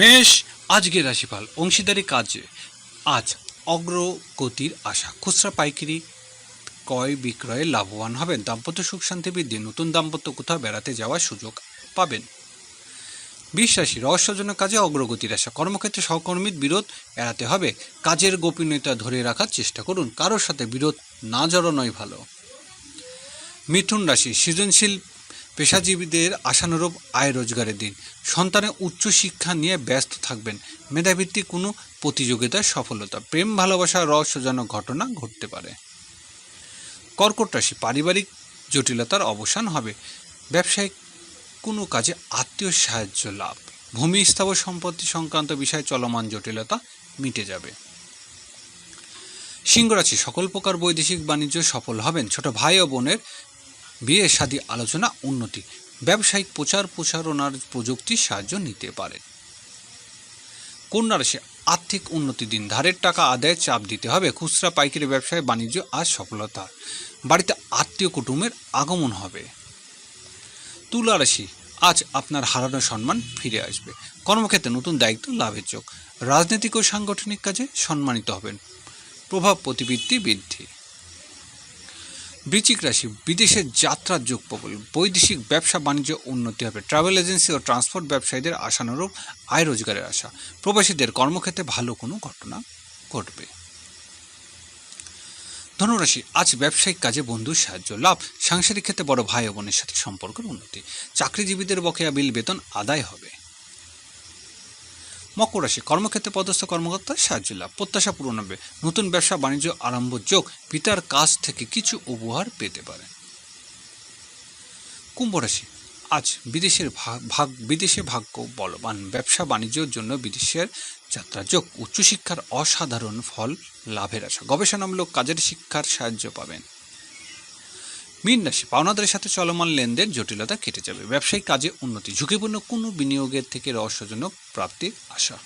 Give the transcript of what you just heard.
মেষ আজকে রাশিফল, অংশীদারি কাজে আজ অগ্রগতির আশা, খুচরা পাইকারি ক্রয় বিক্রয়ে লাভবান হবেন। দাম্পত্য সুখ শান্তি বৃদ্ধি, নতুন দাম্পত্য কোথাও বেড়াতে যাওয়ার সুযোগ পাবেন। বিশ্বাসী রহস্যজনক কাজে অগ্রগতির আশা, কর্মক্ষেত্রে সহকর্মীর বিরোধ এড়াতে হবে। কাজের গোপনীয়তা ধরে রাখার চেষ্টা করুন, কারোর সাথে বিরোধ না জড়ানোই ভালো। মিথুন রাশি, সৃজনশীল পেশাজীবীদের আশানুরূপ আয় রোজগারের দিন। সন্তানের উচ্চশিক্ষা নিয়ে ব্যস্ত থাকবেন। মেধাভিত্তিক কোনো প্রতিযোগিতার সফলতা, প্রেম, ভালোবাসা, রহস্যজনক ঘটনা ঘটতে পারে। কর্কট রাশি পারিবারিক জটিলতার অবসান হবে। ব্যবসায়িক কোনো কাজে আত্মীয় সাহায্য লাভ। ভূমি স্থাবর সম্পত্তি সংক্রান্ত বিষয়ে চলমান জটিলতা মিটে যাবে। সিংহরাশি সকল প্রকার বৈদেশিক বাণিজ্য সফল হবেন। ছোট ভাই ও বোনের বিয়ে শাদী আলোচনা উন্নতি। ব্যবসায়িক প্রচার প্রসারণার প্রযুক্তির সাহায্য নিতে পারেন কন্যা রাশি আর্থিক উন্নতি দিন। ধারের টাকা আদায়ে চাপ দিতে হবে। খুচরা, পাইকারি ব্যবসায় বাণিজ্য আর সফলতা। বাড়িতে আত্মীয় কুটুমের আগমন হবে। তুলা রাশি আজ আপনার হারানো সম্মান ফিরে আসবে। কর্মক্ষেত্রে নতুন দায়িত্ব, লাভের যোগ রাজনৈতিক ও সাংগঠনিক কাজে সম্মানিত হবেন। প্রভাব প্রতিবৃত্তি বৃদ্ধি। বৃচিক রাশি বিদেশের যাত্রার যোগ প্রবল। বৈদেশিক ব্যবসা বাণিজ্য উন্নতি হবে। ট্রাভেল এজেন্সি ও ট্রান্সপোর্ট ব্যবসায়ীদের আশানুরূপ আয় রোজগারের আশা। প্রবাসীদের কর্মক্ষেত্রে ভালো কোনো ঘটনা ঘটবে। ধনুরাশি, আজ ব্যবসায়িক কাজে বন্ধুর সাহায্য, লাভ। সাংসারিক ক্ষেত্রে বড় ভাই ও বোনের সাথে সম্পর্কের উন্নতি। চাকরিজীবীদের বকেয়া বিল, বেতন আদায় হবে। মকর রাশি, কর্মক্ষেত্রে পদস্থ কর্মকর্তার সাহায্য লাভ, প্রত্যাশা পূরণ হবে, নতুন ব্যবসা, বাণিজ্য, আরম্ভ যোগ, পিতার কাছ থেকে কিছু উপহার পেতে পারেন কুম্ভ রাশি, আজ বিদেশের ভাগ, বিদেশে ভাগ্য বলবান, ব্যবসা, বাণিজ্যের জন্য বিদেশের যাত্রা যোগ, উচ্চশিক্ষার অসাধারণ ফল লাভের আশা, গবেষণামূলক কাজের শিক্ষার সাহায্য পাবেন। মীন রাশি পাওনাদারের সাথে চলমান লেনদেন জটিলতা কেটে যাবে। ব্যবসায়িক কাজে উন্নতি, ঝুঁকিপূর্ণ কোনো বিনিয়োগের থেকে রহস্যজনক প্রাপ্তির আশা।